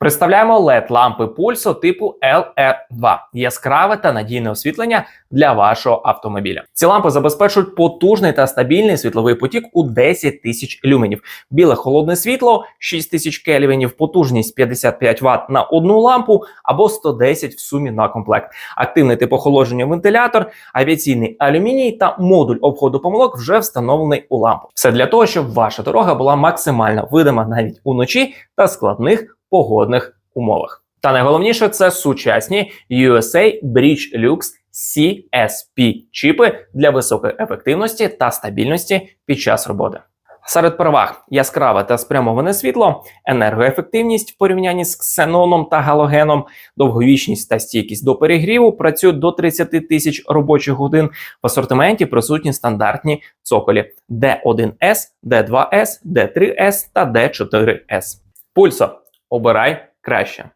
Представляємо led лампи пульсо типу LR2 яскраве та надійне освітлення для вашого автомобіля. Ці лампи забезпечують потужний та стабільний світловий потік у 10 тисяч люменів. Біле холодне світло 6 тисяч кельвінів, потужність 55 Вт на одну лампу або 110 в сумі на комплект. Активний тип охолодження вентилятор, авіаційний алюміній та модуль обходу помилок вже встановлений у лампу. Все для того, щоб ваша дорога була максимально видима навіть уночі та складних погодних умовах. Та найголовніше це сучасні USA Bridge Lux CSP чіпи для високої ефективності та стабільності під час роботи. Серед переваг яскраве та спрямоване світло, енергоефективність в порівнянні з ксеноном та галогеном, довговічність та стійкість до перегріву працюють до 30 тисяч робочих годин. В асортименті присутні стандартні цоколі D1S, D2S, D3S та D4S. Пульсо обирай краще.